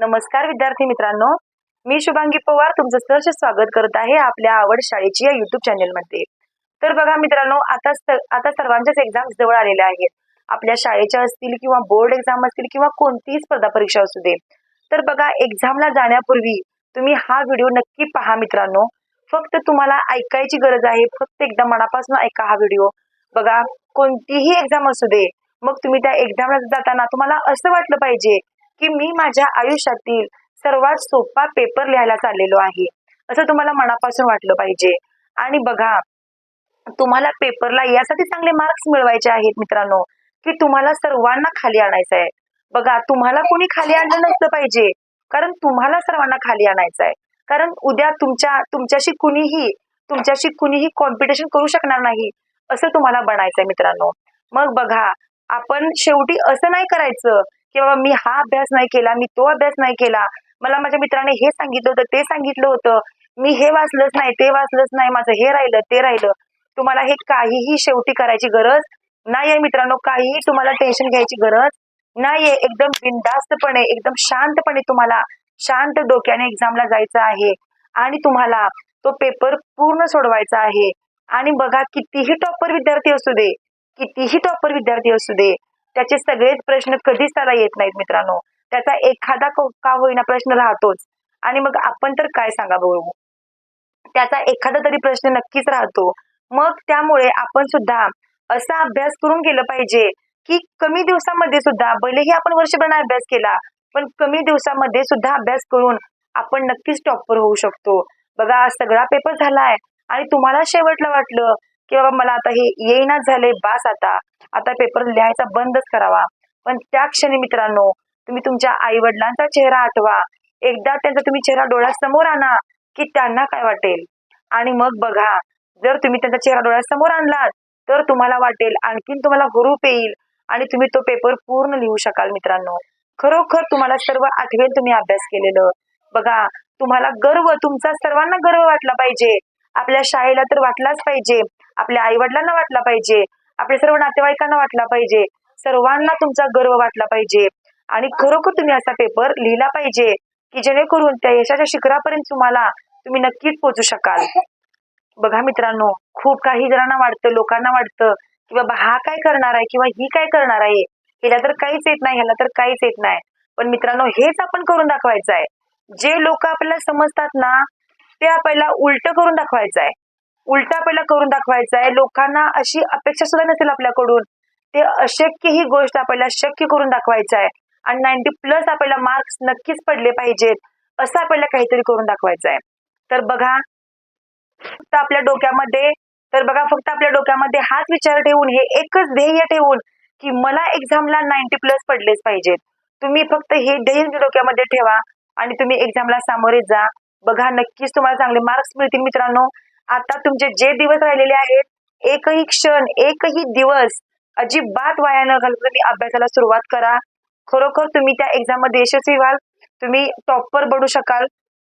नमस्कार विद्यार्थी मित्रांनो. मी शुभांगी पवार तुमचं सहर्ष स्वागत करत आहे आपल्या आवड शाळेची या युट्यूब चॅनेलमध्ये तर बघा मित्रांनो आता आता सर्वांच्याच एक्झाम जवळ आलेल्या आहेत. आपल्या शाळेच्या असतील किंवा बोर्ड एक्झाम असतील किंवा कोणतीही स्पर्धा परीक्षा असू दे. तर बघा एक्झामला जाण्यापूर्वी तुम्ही हा व्हिडिओ नक्की पहा मित्रांनो. फक्त तुम्हाला ऐकायची गरज आहे. फक्त एकदा मनापासून ऐका हा व्हिडिओ बघा कोणतीही एक्झाम असू दे मग तुम्ही त्या एक्झामला जाताना तुम्हाला असं वाटलं पाहिजे की मी माझ्या आयुष्यातील सर्वात सोपा पेपर लिहायला चाललेलो आहे. असं तुम्हाला मनापासून वाटलं पाहिजे. आणि बघा तुम्हाला पेपरला यासाठी चांगले मार्क्स मिळवायचे आहेत मित्रांनो की तुम्हाला सर्वांना खाली आणायचं आहे. बघा तुम्हाला कोणी खाली आणलं नसलं पाहिजे. कारण तुम्हाला सर्वांना खाली आणायचं आहे. कारण उद्या तुमच्या तुमच्याशी कुणीही तुमच्याशी कुणीही कॉम्पिटिशन करू शकणार नाही असं तुम्हाला बनायचंय मित्रांनो. मग बघा आपण शेवटी असं नाही करायचं की बाबा मी हा अभ्यास नाही केला मी तो अभ्यास नाही केला मला माझ्या मित्राने हे सांगितलं होतं ते सांगितलं होतं मी हे वाचलंच नाही ते वाचलंच नाही माझं हे राहिलं ते राहिलं. तुम्हाला हे काहीही शेवटी करायची गरज नाही आहे मित्रांनो काहीही तुम्हाला टेन्शन घ्यायची गरज नाहीये. एकदम बिनधास्तपणे एकदम शांतपणे तुम्हाला शांत डोक्याने एक्झामला जायचं आहे आणि तुम्हाला तो पेपर पूर्ण सोडवायचा आहे. आणि बघा कितीही टॉपर विद्यार्थी असू दे कितीही टॉपर विद्यार्थी असू दे त्याचे सगळेच प्रश्न कधीच त्याला येत नाहीत मित्रांनो. त्याचा एखादा का होईना प्रश्न राहतोच. आणि मग आपण तर काय सांगा बघू? त्याचा एखादा तरी प्रश्न नक्कीच राहतो. मग त्यामुळे आपण सुद्धा असा अभ्यास करून गेलं पाहिजे की कमी दिवसामध्ये सुद्धा भलेही आपण वर्षभर अभ्यास केला पण कमी दिवसामध्ये सुद्धा अभ्यास करून आपण नक्कीच टॉपर होऊ शकतो. बघा सगळा पेपर झालाय आणि तुम्हाला शेवटला वाटलं की बाबा मला आता हे येईनाच झाले बास आता. आता पेपर लिहायचा बंदच करावा. पण त्या क्षणी मित्रांनो तुम्ही तुमच्या आई वडिलांचा चेहरा आठवा. एकदा त्यांचा तुम्ही चेहरा डोळ्यासमोर आणा की त्यांना काय वाटेल. आणि मग बघा जर तुम्ही त्यांचा चेहरा डोळ्यासमोर आणलात तर तुम्हाला वाटेल आणखीन तुम्हाला हुरूप येईल. आणि तुम्ही तो पेपर पूर्ण लिहू शकाल मित्रांनो. खरोखर तुम्हाला सर्व आठवेल तुम्ही अभ्यास केलेलं. बघा तुम्हाला गर्व तुमचा सर्वांना गर्व वाटला पाहिजे. आपल्या शाळेला तर वाटलाच पाहिजे. आपल्या आई वडिलांना वाटला पाहिजे. आपल्या सर्व नातेवाईकांना वाटला पाहिजे. सर्वांना तुमचा गर्व वाटला पाहिजे. आणि खरोखर तुम्ही असा पेपर लिहिला पाहिजे की जेणेकरून त्या यशाच्या शिखरापर्यंत तुम्हाला तुम्ही नक्कीच पोहोचू शकाल. बघा मित्रांनो खूप काही जणांना वाटतं लोकांना वाटतं की बाबा हा काय करणार आहे किंवा ही काय करणार आहे? हिला तर काहीच येत नाही ह्याला तर काहीच येत नाही. पण मित्रांनो हेच आपण करून दाखवायचं आहे. जे लोक आपल्याला समजतात ना ते आपल्याला उलट करून दाखवायचं आहे. उलटा आपल्याला करून दाखवायचा आहे लोकांना अशी अपेक्षा सुद्धा नसेल आपल्याकडून. ते अशक्य ही गोष्ट आपल्याला शक्य करून दाखवायचं आहे आणि नाईन्टी प्लस आपल्याला मार्क्स नक्कीच पडले पाहिजेत असं आपल्याला काहीतरी करून दाखवायचं आहे तर बघा फक्त आपल्या डोक्यामध्ये तर बघा फक्त आपल्या डोक्यामध्ये हाच विचार ठेवून हे एकच ध्येय ठेवून की मला एक्झामला नाईन्टी प्लस पडलेच पाहिजेत. तुम्ही फक्त हे ध्येय डोक्यामध्ये ठेवा आणि तुम्ही एक्झामला सामोरे जा. बघा नक्कीच तुम्हाला चांगले मार्क्स मिळतील मित्रांनो. आता तुमचे जे दिवस राहिलेले आहेत एकही क्षण एकही दिवस अजिबात वाया न घालता तुम्ही अभ्यासाला सुरुवात करा. खरोखर तुम्ही त्या एक्झाममध्ये यशस्वी व्हाल. तुम्ही टॉपर बनू शकाल.